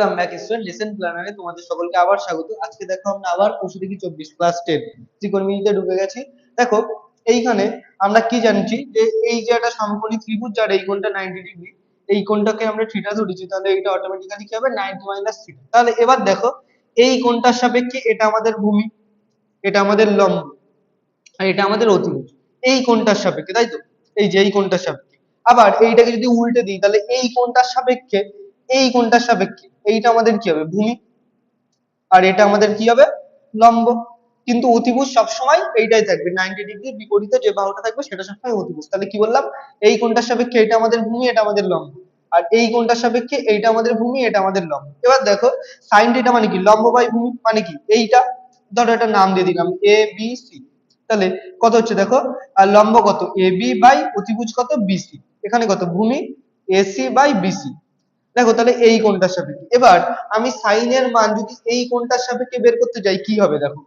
Welcome back student lesson প্ল্যানারে তোমাদের সকলকে আবার স্বাগত। আজকে দেখো আমরা আবার পশু দেখি চব্বিশ? ক্লাস টেন ঢুকে গেছি। দেখো, এইখানে আমরা কি জানছি যে এই যে একটা সমকোণী ত্রিভুজ, যার এই কোণটা নাইনটি ডিগ্রি এই কোণটাকে আমরা থিটা ধরেছি, তাহলে অটোমেটিক্যালি কি হবে? নাইনটি মাইনাস থিটা তাহলে এবার দেখো, এই কোণটার সাপেক্ষে এটা আমাদের ভূমি, এটা আমাদের লম্ব, আর এটা আমাদের অতিভুজ। এই কোণটার সাপেক্ষে, তাই তো? এই যে এই কোণটার সাপেক্ষে। আবার এইটাকে যদি উল্টে দিই, তাহলে এই কোণটার সাপেক্ষে, এই কোণটার সাপেক্ষে আমাদের কি হবে? ভূমি। আর এটা আমাদের কি হবে? লম্ব। কিন্তু অতিভুজ সবসময় এইটাই থাকবে। নাইনটি ডিগ্রির বিপরীতে যে বাহুটা থাকবে সেটা সবসময় অতিভুজ। তাহলে কি বললাম? এই কোণটার সাপেক্ষে এটা আমাদের ভূমি, এটা আমাদের লম্ব। আর এই কোণটার সাপেক্ষে এইটা আমাদের ভূমি, এটা আমাদের লম্ব। এবার দেখো সাইন থিটা মানে কি? লম্ব বাই ভূমি মানে কি? এইটা। ধরো এটা নাম দিয়ে দিলাম এ বি সি তাহলে কত হচ্ছে দেখো? আর লম্ব কত? এ বি বাই অতিভুজ কত? বিসি এখানে কত? ভূমি এসি বাই বিসি দেখো তাহলে এই কোণটার সাপেক্ষে? এবার আমি সাইনের মান যদি এই কোণটার সাপেক্ষে বের করতে যাই, কি হবে দেখো?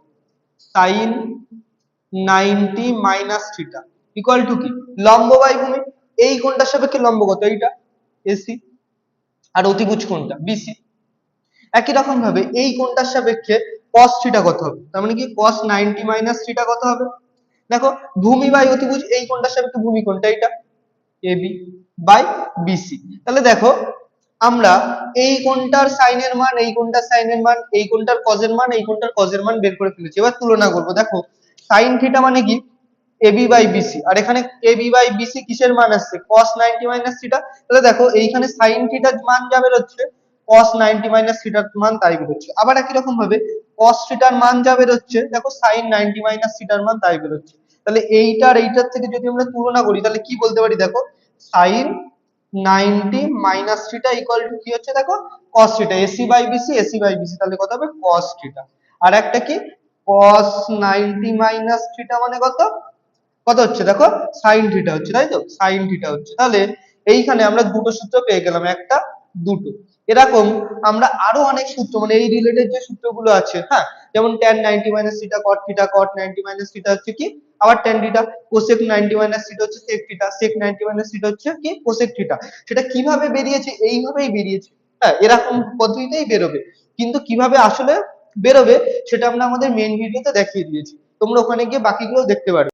Sine ninety minus theta equal to কি? লম্ব বাই ভূমি এই কোণটার সাপেক্ষে লম্ব কত? এইটা? এসি। আর অতিভুজ কোণটা বিসি। একই রকম ভাবে এই কোণটার সাপেক্ষে cos থিটা কত হবে? তার মানে কি? cos 90 মাইনাস থিটা কত হবে? দেখো, ভূমি বাই অতিভুজ, এই কোণটার সাপেক্ষে ভূমি কোণটা এটা এবি বাই বিসি। তাহলে দেখো আমরা এই কোনটার সাইনের মান, এই কোনটার সাইনের মান, এই কোনটার কজের মান, এই কোনটার কজের মান বের করে ফেলেছি। এবার তুলনা করব। দেখো সাইন থিটা মানে কি? এবি বাই বিসি আর এখানে এবি বাই বিসি কিসের মান আসছে? cos 90 মাইনাস থিটা তাহলে দেখো, এইখানে সাইন থিটার মান যা বেরোচ্ছে, cos 90 মাইনাস থিটার মান তাই বেরোচ্ছে। আবার একই রকম ভাবে cos থিটার মান যা বেরোচ্ছে, দেখো, sin 90 মাইনাস থিটার মান তাই বেরোচ্ছে। তাহলে এইটার এইটার থেকে যদি আমরা তুলনা করি, তাহলে কি বলতে পারি দেখো? sin 90 minus theta equal to কি হচ্ছে দেখো? cos theta ac by bc ac by bc তাহলে কত হবে? cos থিটা আর একটা কি? cos 90 মাইনাস থিটা মানে কত? কত হচ্ছে দেখো? sin থিটা হচ্ছে তাই তো? sin থিটা হচ্ছে। তাহলে এইখানে আমরা দুটো সূত্র পেয়ে গেলাম একটা দুটো। এরকম আমরা আরও অনেক সূত্র মানে এই রিলেটেড যে সূত্রগুলো আছে হ্যাঁ? যেমন tan 90 minus theta cot theta cot 90 minus theta হচ্ছে কি? আবার tan theta cosec 90 minus theta হচ্ছে sec theta sec 90 minus theta হচ্ছে কি? cosec থিটা সেটা কীভাবে বেরিয়েছে? এইভাবেই বেরিয়েছে। হ্যাঁ এরকম পদ্ধতিতেই বেরোবে। কিন্তু কীভাবে আসলে বেরোবে, সেটা আমরা আমাদের মেইন ভিডিওতে দেখিয়ে দিয়েছি। তোমরা ওখানে গিয়ে বাকিগুলো দেখতে পারবে